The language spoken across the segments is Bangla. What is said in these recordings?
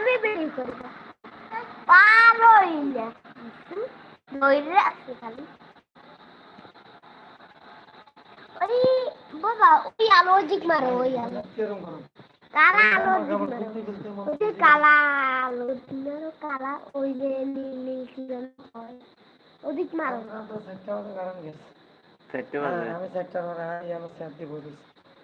আমি বেরি করব দিক মারো কালা আলো দিক মারো। কালা কালা ওই যে নীল নীল কি যেন হয়। মারো। বাজে আমি পরে পারি পরে তা যাই আমি কি দরকার নামাজ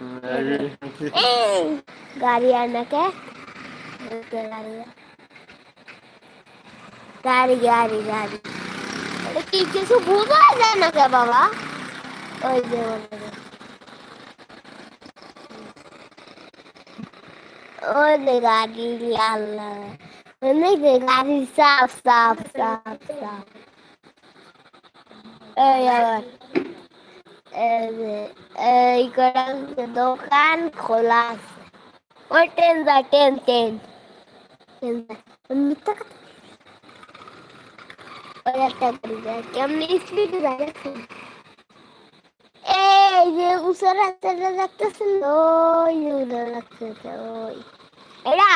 এই গাড়ি আনাকে গাড়ি গাড়ি গাড়ি এটা কি কিছু বোঝা যায় না কে বাবা ওই যে ওদের। ওই যে গাড়ি লাল লাল ওই যে গাড়ি সাফ সাফ সাফ সাফ এই আবার এই যে এই কটা দোকান খোলা আছে ওই ট্রেন যায় ট্রেন ট্রেন মিথ্যা কথা ওই এরা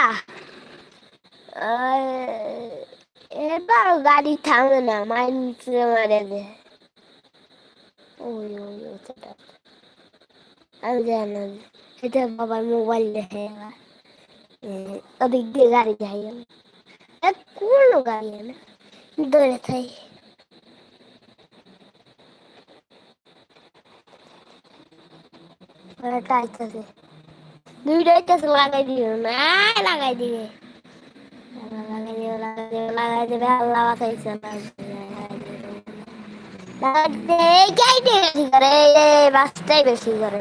এবার গাড়ি থামে না মাইন মারে দে ওই ওই সেটা আমি জানি না এটা বাবার মোবাইল দেখে ওদিক দিয়ে গাড়ি যাই আমি এ, কোনো গাড়ি না দৌড়ে থাই টাইতেছে দুইটাই তো লাগাই দিও না লাগাই দিবে লাগাই দিবে লাগাই দিবে লাগাই দিবে আল্লাহ বাঁচাইছে লাগাই দিবে এই বাসটাই বেশি করে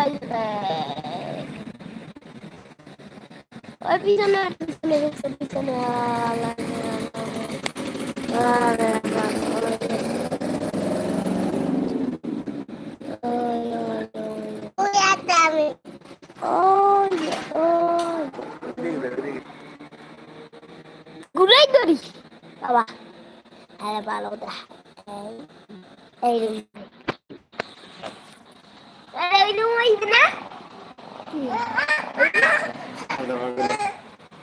ওই পিছনে পিছনে দেখছে পিছনে ঘুরাই ধরি বাবা আরে ভালো এই এই